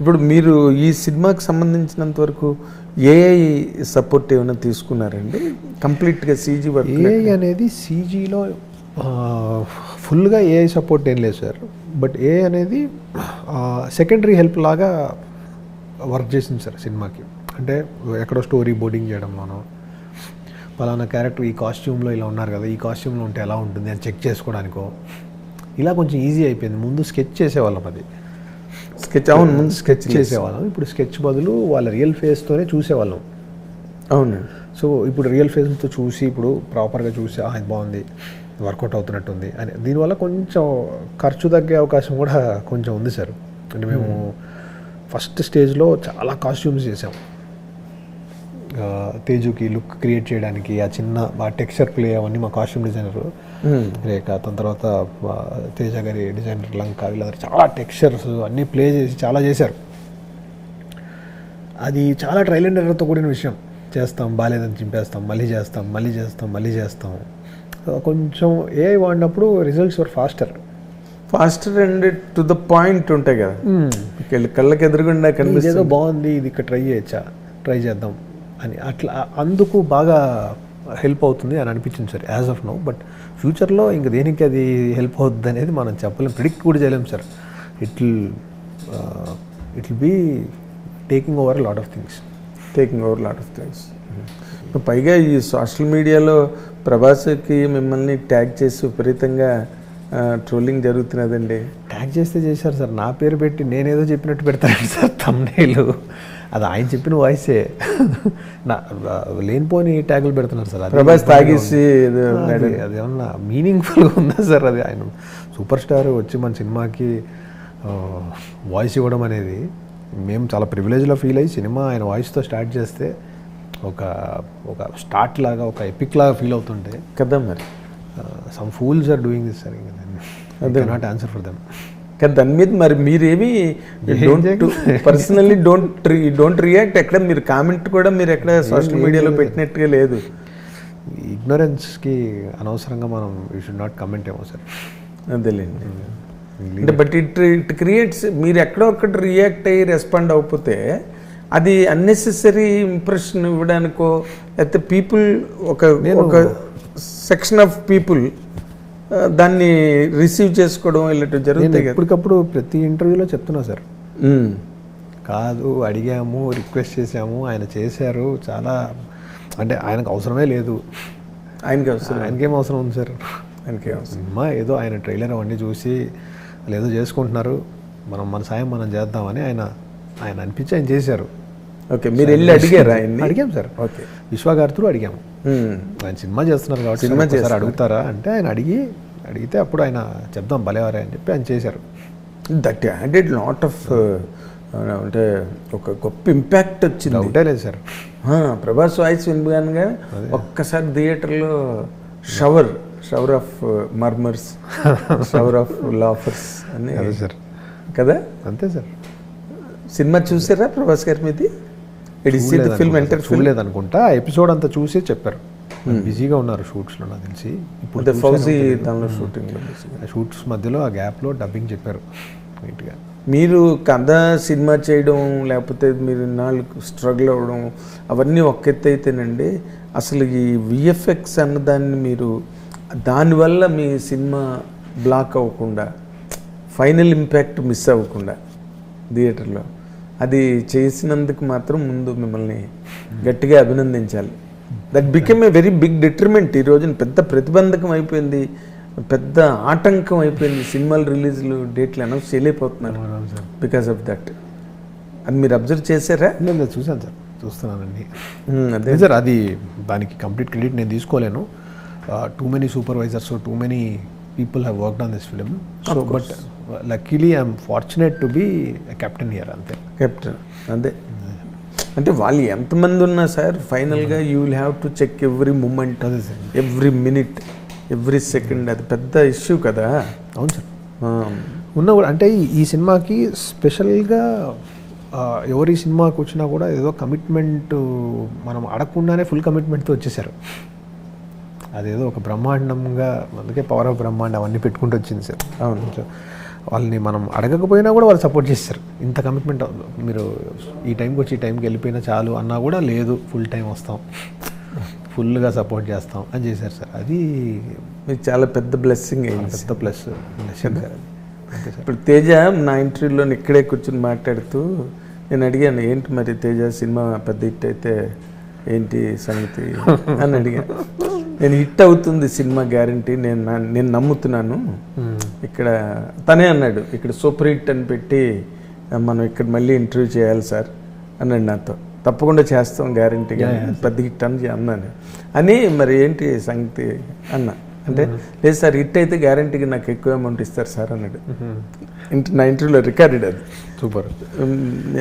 ఇప్పుడు మీరు ఈ సినిమాకి సంబంధించినంత వరకు ఏఐ సపోర్ట్ ఏమైనా తీసుకున్నారండి? కంప్లీట్గా సీజీ వర్క్ ఏఐ అనేది సీజీలో ఫుల్గా ఏఐ సపోర్ట్ ఏం లేదు సార్. బట్ ఏఐ అనేది సెకండరీ హెల్ప్ లాగా వర్క్ చేసింది సార్ సినిమాకి. అంటే ఎక్కడో స్టోరీ బోర్డింగ్ చేయడంలోనో పలానా క్యారెక్టర్ ఈ కాస్ట్యూమ్లో ఇలా ఉన్నారు కదా ఈ కాస్ట్యూమ్లో ఉంటే ఎలా ఉంటుంది అని చెక్ చేసుకోవడానికో ఇలా కొంచెం ఈజీ అయిపోయింది. ముందు స్కెచ్ చేసేవాళ్ళం అది. స్కెచ్ అవును ముందు స్కెచ్ చేసేవాళ్ళం. ఇప్పుడు స్కెచ్ బదులు వాళ్ళ రియల్ ఫేస్తోనే చూసేవాళ్ళం. అవును. సో ఇప్పుడు రియల్ ఫేస్తో చూసి ఇప్పుడు ప్రాపర్గా చూసి "ఆ, ఇది బాగుంది వర్కౌట్ అవుతున్నట్టుంది అని. దీనివల్ల కొంచెం ఖర్చు తగ్గే అవకాశం కూడా కొంచెం ఉంది సార్. అంటే మేము ఫస్ట్ స్టేజ్లో చాలా కాస్ట్యూమ్స్ చేసాం. తేజుకి లుక్ క్రియేట్ చేయడానికి ఆ చిన్న ఆ టెక్స్చర్ ప్లే అవన్నీ మా కాస్ట్యూమ్ డిజైనర్ రేఖ దాని తర్వాత తేజ గారి డిజైనర్ లంక వీళ్ళందరూ చాలా టెక్స్చర్స్ అన్నీ ప్లే చేసి చాలా చేశారు. అది చాలా ట్రైల్ అండ్ ఎర్రర్తో కూడిన విషయం. చేస్తాం బాగాలేదని చింపేస్తాం మళ్ళీ చేస్తాం మళ్ళీ చేస్తాం మళ్ళీ చేస్తాం. కొంచెం ఏఐ వాడినప్పుడు results were faster faster and to the point ఉంటాయి కదా. కళ్ళ- కళ్ళకి ఎదురుగుండా కనిపిస్తుంది. బాగుంది ఇది ఇక్కడ ట్రై చేయొచ్చా? ట్రై చేద్దాం. అని అట్లా అందుకు బాగా హెల్ప్ అవుతుంది అని అనిపించింది sir as of now. But ఫ్యూచర్లో ఇంక దేనికి అది హెల్ప్ అవుతుంది అనేది మనం చెప్పలేం ప్రిడిక్ట్ కూడా చేయలేం sir. It will it will be taking over lot of things. Taking over lot of things. పైగా ఈ సోషల్ మీడియాలో ప్రభాస్కి మిమ్మల్ని ట్యాగ్ చేసి విపరీతంగా ట్రోలింగ్ జరుగుతున్నదండి. ట్యాగ్ చేస్తే చేశారు సార్ నా పేరు పెట్టి నేనేదో చెప్పినట్టు పెడతాను సార్ తమ్నేలు అది ఆయన చెప్పిన వాయిసే. నా లేనిపోని ట్యాగులు పెడుతున్నారు సార్. ప్రభాస్ తాగేసి అది ఏమన్నా మీనింగ్ఫుల్గా ఉందా సార్? అది ఆయన సూపర్ స్టార్ వచ్చి మన సినిమాకి వాయిస్ ఇవ్వడం అనేది మేము చాలా ప్రివిలేజ్లో ఫీల్ అయ్యి సినిమా ఆయన వాయిస్తో స్టార్ట్ చేస్తే ఒక ఒక స్టార్ట్ లాగా ఒక ఎపిక్ లాగా ఫీల్ అవుతుంటే కదా మరి. Some fools are doing this sir ఇంకా నాట్ ఆన్సర్ ఫర్ దెమ్ కానీ దాని మీద మరి మీరేమి don't personally don't don't react ఎక్కడ మీరు కామెంట్ కూడా మీరు ఎక్కడ సోషల్ మీడియాలో పెట్టినట్టుగా లేదు. ఇగ్నోరెన్స్కి అనవసరంగా మనం యూ షుడ్ నాట్ కమెంట్ ఏమో సార్. అదేలేండి అంటే బట్ ఇట్ ఇట్ క్రియేట్స్ మీరు ఎక్కడో ఒక్కటి రియాక్ట్ అయ్యి రెస్పాండ్ అవ్వకపోతే అది అన్నెసెసరీ ఇంప్రెషన్ ఇవ్వడానికో లేకపోతే పీపుల్ ఒక ఒక సెక్షన్ ఆఫ్ పీపుల్ దాన్ని రిసీవ్ చేసుకోవడం ఇలాంటివి జరుగుతాయి ఎప్పటికప్పుడు ప్రతి ఇంటర్వ్యూలో చెప్తున్నా సార్. కాదు అడిగాము రిక్వెస్ట్ చేసాము ఆయన చేశారు చాలా అంటే ఆయనకు అవసరమే లేదు. ఆయనకి అవసరం. ఆయనకేం అవసరం ఉంది సార్? ఆయనకి అవసరం. సినిమా ఏదో ఆయన ట్రైలర్ అవన్నీ చూసి వాళ్ళు ఏదో చేసుకుంటున్నారు. మనం మన సాయం మనం చేద్దామని ఆయన ఆయన అనిపించి ఆయన చేశారు. ఓకే మీరు వెళ్ళి అడిగారా ఆయన్ని? అడిగాం సార్ ఓకే. విశ్వగారితో అడిగాము. ఉమ్. ఆయన సినిమా చేస్తున్నారు కాబట్టి సినిమా చేస్తారు అడుగుతారా అంటే ఆయన అడిగి అడిగితే అప్పుడు ఆయన చెప్దాం భలేవారే అని చెప్పి ఆయన చేశారు. దట్ యాడెడ్ లాట్ ఆఫ్ అంటే ఒక గొప్ప ఇంపాక్ట్ వచ్చింది. డౌటే లేదు సార్. ప్రభాస్ వాయిస్ వినగానే ఒక్కసారి థియేటర్లో shower shower of murmurs shower of laughters అని అదే సార్. కదా? అంతే సార్. సినిమా చూసారా ప్రభాస్ గారి మీది? It is the film enter చూడలేదు అనుకుంటా ఎపిసోడ్ అంతా చూసి చెప్పారు. బిజీగా ఉన్నారు షూట్స్లో నాకు తెలిసి. ఇప్పుడు ఫౌజీ దానిలో షూటింగ్ షూట్స్ మధ్యలో ఆ గ్యాప్లో డబ్బింగ్ చెప్పారు నీట్గా మీరు కథ సినిమా చేయడం లేకపోతే మీరు నాలుగు స్ట్రగుల్ అవ్వడం అవన్నీ ఒక ఎత్తు అయితేనండి అసలు ఈ విఎఫ్ఎక్స్ అన్నదాన్ని మీరు దానివల్ల మీ సినిమా బ్లాక్ అవ్వకుండా ఫైనల్ ఇంపాక్ట్ మిస్ అవ్వకుండా థియేటర్లో అది చేసినందుకు మాత్రం ముందు మిమ్మల్ని గట్టిగా అభినందించాలి. That became a very big determent ఈ రోజున. పెద్ద ప్రతిబంధకం అయిపోయింది. పెద్ద ఆటంకం అయిపోయింది. సినిమాలు రిలీజ్లు డేట్లు అనౌన్స్ చేయలేకపోతున్నారు బికాస్ ఆఫ్ దట్ అది మీరు అబ్జర్వ్ చేశారా? లేదు చూశాను సార్. చూస్తున్నానండి అదే. అదే సార్ అది దానికి కంప్లీట్ క్రెడిట్ నేను తీసుకోలేను. Too many supervisors too many people have worked on this film so but luckily I'm fortunate to be captain here అంతే. కెప్టెన్ అదే అంటే వాళ్ళు ఎంతమంది ఉన్నా సార్ ఫైనల్గా you will have to check every moment అదే sir. Every minute every second. అది పెద్ద ఇష్యూ కదా. అవును సార్. ఉన్నా కూడా అంటే ఈ- సినిమాకి స్పెషల్గా ఎవరి సినిమాకి వచ్చినా కూడా ఏదో కమిట్మెంట్ మనం అడగకుండానే ఫుల్ కమిట్మెంట్తో వచ్చేసారు అదేదో ఒక బ్రహ్మాండంగా అందుకే పవర్ ఆఫ్ బ్రహ్మాండం అవన్నీ పెట్టుకుంటూ వచ్చింది సార్. అవును. సో వాళ్ళని మనం అడగకపోయినా కూడా వాళ్ళు సపోర్ట్ చేస్తారు. ఇంత కమిట్మెంట్ మీరు ఈ టైంకి వచ్చి ఈ టైంకి వెళ్ళిపోయినా చాలు అన్నా కూడా లేదు ఫుల్ టైం వస్తాం. ఫుల్గా సపోర్ట్ చేస్తాం అని చేశారు సార్. అది మీకు చాలా పెద్ద బ్లెస్సింగ్ అయింది పెద్ద ప్లస్. అంతే సార్. ఇప్పుడు తేజ నా ఇంటర్వ్యూలో ఇక్కడే కూర్చొని మాట్లాడుతూ నేను అడిగాను ఏంటి మరి తేజ సినిమా పెద్ద హిట్ అయితే ఏంటి సంగతి? అని అడిగాను. నేను హిట్ అవుతుంది సినిమా గ్యారంటీ నేను నేను నమ్ముతున్నాను. ఇక్కడ తనే అన్నాడు ఇక్కడ సూపర్ హిట్ అని పెట్టి మనం ఇక్కడ మళ్ళీ ఇంటర్వ్యూ చేయాలి సార్ అన్నాడు నాతో. తప్పకుండా చేస్తాం గ్యారంటీగా పెద్ద హిట్ అని అన్నాను. అని మరి ఏంటి సంగతి అన్న. అంటే లేదు సార్ హిట్ అయితే గ్యారంటీగా నాకు ఎక్కువ అమౌంట్ ఇస్తారు సార్ అన్నాడు. ఇంట- నా ఇంటర్వ్యూలో రికార్డెడ్ అది. సూపర్.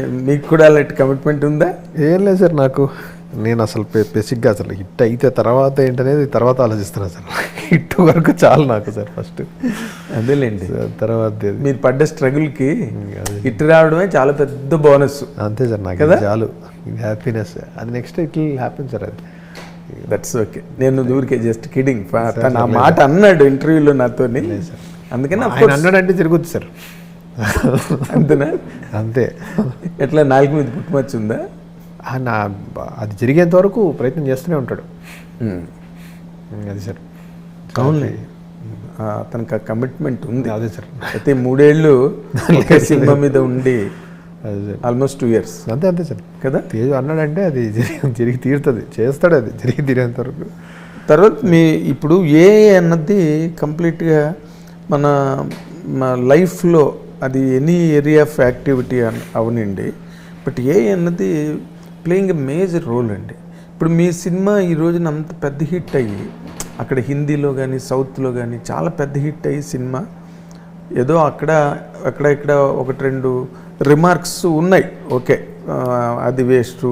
మీకు కూడా అలాంటి కమిట్మెంట్ ఉందా? ఏం లేదు సార్ నాకు. నేను అసలు బేసిక్గా అసలు హిట్ అయితే తర్వాత ఏంటనేది తర్వాత ఆలోచిస్తున్నా సార్. హిట్ వరకు చాలు నాకు సార్ ఫస్ట్. అదేలేండి. తర్వాత మీరు పడ్డ స్ట్రగుల్కి హిట్ రావడమే చాలా పెద్ద బోనస్. అంతే సార్ నాకు కదా? ఇది చాలు. హ్యాపీనెస్. అది next it will happen sir అది. దట్స్ ఓకే నేను ఊరికే జస్ట్ కిడింగ్ ఆ మాట అన్నాడు ఇంటర్వ్యూలో నాతోని. అందుకని అన్నాడంటే తిరుగుద్ది సార్. అంతేనా? అంతే. ఎట్లా నాలుగు మీద పుట్టుమచ్చు ఉందా? ఆ నా అది జరిగేంత వరకు ప్రయత్నం చేస్తూనే ఉంటాడు. అది సార్. అవునులే. ఆ, అతనికి ఆ కమిట్మెంట్ ఉంది. అదే సార్. ప్రతి మూడేళ్ళు సినిమా మీద ఉండి ఆల్మోస్ట్ టూ ఇయర్స్ అంతే అంతే సార్. కదా? తేజు అన్నాడంటే అది జరిగి తీరుతుంది. చేస్తాడు అది జరిగి తీరేంత వరకు. తర్వాత మీ ఇప్పుడు ఏ అన్నది కంప్లీట్గా మన మన లైఫ్లో అది ఎనీ ఏరియా ఆఫ్ యాక్టివిటీ అన్ అవనండి బట్ ఏ అన్నది ప్లేయింగ్ ఎ మేజర్ రోల్ అండి. ఇప్పుడు మీ సినిమా ఈ రోజున అంత పెద్ద హిట్ అయ్యి అక్కడ హిందీలో కానీ సౌత్లో కానీ చాలా పెద్ద హిట్ అయ్యి సినిమా. ఏదో అక్కడ అక్కడ ఇక్కడ ఒకటి రెండు రిమార్క్స్ ఉన్నాయి. ఓకే అది వేస్ట్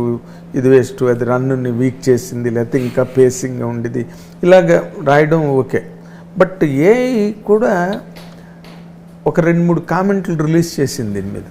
ఇది వేస్ట్ అది రన్నుని వీక్ చేసింది లేకపోతే ఇంకా పేసింగ్గా ఉండేది. ఇలాగ రాయడం ఓకే. బట్ ఏ కూడా ఒక రెండు మూడు కామెంట్లు రిలీజ్ చేసింది దీని మీద.